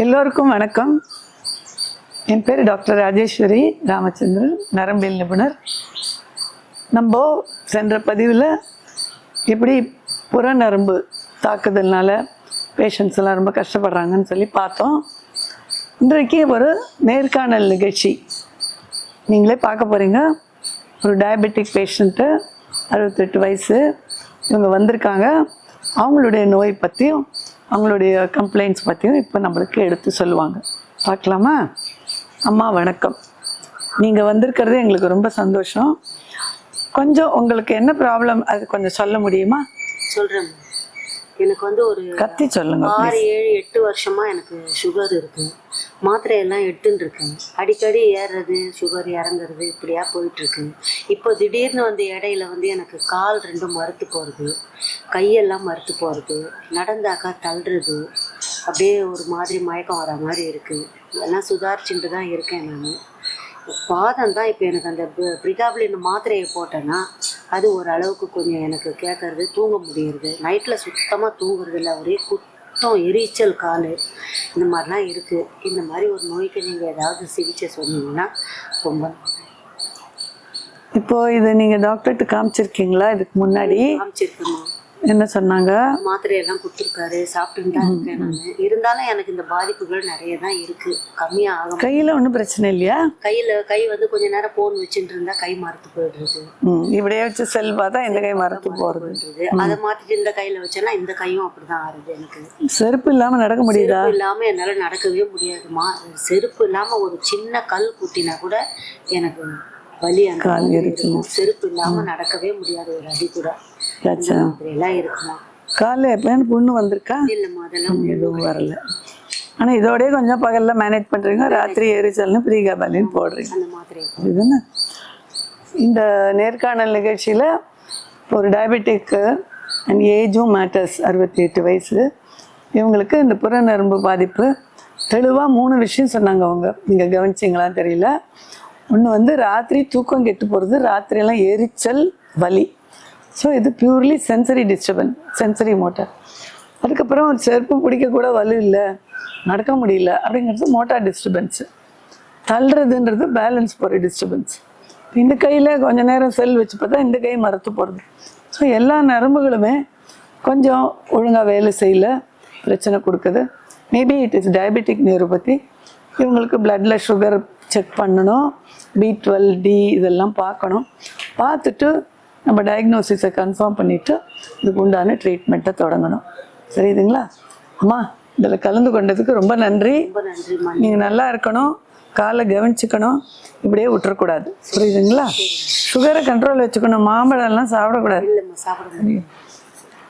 எல்லோருக்கும் வணக்கம். என் பேர் டாக்டர் ராஜேஸ்வரி ராமச்சந்திரன் நரம்பியல் நிபுணர். நம்ம சென்ற பதிவில் எப்படி புற நரம்பு தாக்குதல்னால பேஷண்ட்ஸ் எல்லாம் ரொம்ப கஷ்டப்படுறாங்கன்னு சொல்லி பார்த்தோம். இன்றைக்கு ஒரு நேர்காணல் நிகழ்ச்சி. நீங்களே பார்க்க போகிறீங்க ஒரு டயபெட்டிக் பேஷண்ட்டு அறுபத்தெட்டு வயசு இவங்க வந்திருக்காங்க. அவங்களுடைய நோய் பற்றியும் அவங்களுடைய கம்ப்ளைண்ட்ஸ் பற்றியும் இப்போ நம்மளுக்கு எடுத்து சொல்லுவாங்க. பார்க்கலாமா? அம்மா வணக்கம். நீங்கள் வந்திருக்கிறது எங்களுக்கு ரொம்ப சந்தோஷம். கொஞ்சம் உங்களுக்கு என்ன ப்ராப்ளம் அது கொஞ்சம் சொல்ல முடியுமா? சொல்றேன். எனக்கு வந்து ஒரு கத்தி சொல்லுங்க ஆறு ஏழு எட்டு வருஷமா எனக்கு சுகர் இருக்கு. மாத்திரையெல்லாம் எடுத்துட்டுருக்கேன் அடிக்கடி ஏறுறது சுகர் இறங்குறது இப்படியா போயிட்டுருக்கு. இப்போ திடீர்னு வந்து இடையில வந்து எனக்கு கால் ரெண்டும் மறுத்து போகிறது கையெல்லாம் மறுத்து போகிறது நடந்தாக்கா தள்ளுறது அப்படியே ஒரு மாதிரி மயக்கம் வர மாதிரி இருக்குது இதெல்லாம் சுதாரிச்சுட்டு தான் இருக்கேன் நான். பாதம் தான் இப்போ எனக்கு அந்த பிரிகாபிளின் மாத்திரையை போட்டேன்னா அது ஓரளவுக்கு கொஞ்சம் எனக்கு கேட்கறது தூங்க முடியுறது. நைட்டில் சுத்தமாக தூங்குறதில்ல ஒரே குட் குத்தம் எரிச்சல் கால் இந்த மாதிரிலாம் இருக்குது இந்த மாதிரி ஒரு நோய்க்கு நீங்கள் ஏதாவது சிகிச்சை சொன்னீங்கன்னா ரொம்ப. இப்போ இது நீங்கள் டாக்டர்கிட்ட காமிச்சிருக்கீங்களா? இதுக்கு முன்னாடி? காமிச்சிருக்கேம்மா. என்ன சொன்னாங்க? மாத்திரையெல்லாம் கொடுத்துருக்காரு சாப்பிட்டுன்னு தான் இருக்கேன் நான். இருந்தாலும் எனக்கு இந்த பாதிப்புகள் நிறைய தான் இருக்குது கம்மியாக ஆகும் கையில் ஒன்றும் பிரச்சனை இல்லையா? கையில் கை வந்து கொஞ்ச நேரம் ஃபோன் வச்சுட்டு இருந்தா கை மறுத்து போயிடுறது. இப்படியே வச்சு செல் பார்த்தா இந்த கை மரத்து போகிறது அதை மாத்திட்டு இந்த கையில வச்சேன்னா இந்த கையும் அப்படிதான் ஆறுது எனக்கு. செருப்பு இல்லாமல் நடக்க முடியுதா? இல்லாம என்னால நடக்கவே முடியாதுமா. செருப்பு இல்லாம ஒரு சின்ன கல் குத்தினா கூட எனக்கு வலி அந்த. செருப்பு இல்லாம நடக்கவே முடியாது ஒரு அடி கூட. காலைல எப்பயாவது புண்ணு வந்திருக்கா? எதுவும் வரல. ஆனால் இதோடய கொஞ்சம் பகலில் மேனேஜ் பண்ணுறீங்க ராத்திரி எரிச்சல்னு ப்ரீகாபாலின்னு போடுறீங்க. இதுதானே? இந்த நேர்காணல் நிகழ்ச்சியில் ஒரு டயபெட்டிக்கு அண்ட் ஏஜும் மேட்டர்ஸ் அறுபத்தி எட்டு வயசு. இவங்களுக்கு இந்த புறநரம்பு பாதிப்பு. தெளிவாக மூணு விஷயம் சொன்னாங்க அவங்க. நீங்கள் கவனிச்சிங்களான்னு தெரியல. ஒன்று வந்து ராத்திரி தூக்கம் கெட்டு போகிறது ராத்திரியெல்லாம் எரிச்சல் வலி. ஸோ இது purely sensory disturbance sensory motor அதுக்கப்புறம் செருப்பு பிடிக்க கூட வலு இல்லை நடக்க முடியல அப்படிங்கிறது மோட்டார் டிஸ்டர்பன்ஸு தள்ளுறதுன்றது பேலன்ஸ் போகிற டிஸ்டர்பன்ஸ் இந்த கையில் கொஞ்ச நேரம் செல் வச்சு பார்த்தா இந்த கை மரத்து போகிறது ஸோ எல்லா நரம்புகளுமே கொஞ்சம் ஒழுங்காக வேலை செய்யல பிரச்சனை கொடுக்குது. Maybe it is diabetic neuropathy இவங்களுக்கு பிளட்டில் சுகர் செக் பண்ணணும் பி டுவெல் டி இதெல்லாம் பார்க்கணும். பார்த்துட்டு நம்ம டயக்னோசிஸை கன்ஃபார்ம் பண்ணிவிட்டு இதுக்கு உண்டான ட்ரீட்மெண்ட்டை தொடங்கணும். சரிதுங்களா? அம்மா இதில் கலந்து கொண்டதுக்கு ரொம்ப நன்றி. நீங்கள் நல்லா இருக்கணும். காலை கவனிச்சுக்கணும். இப்படியே விட்டுறக்கூடாது. புரியுதுங்களா? சுகரை கண்ட்ரோல் வச்சுக்கணும். மாம்பழம்லாம் சாப்பிடக்கூடாது.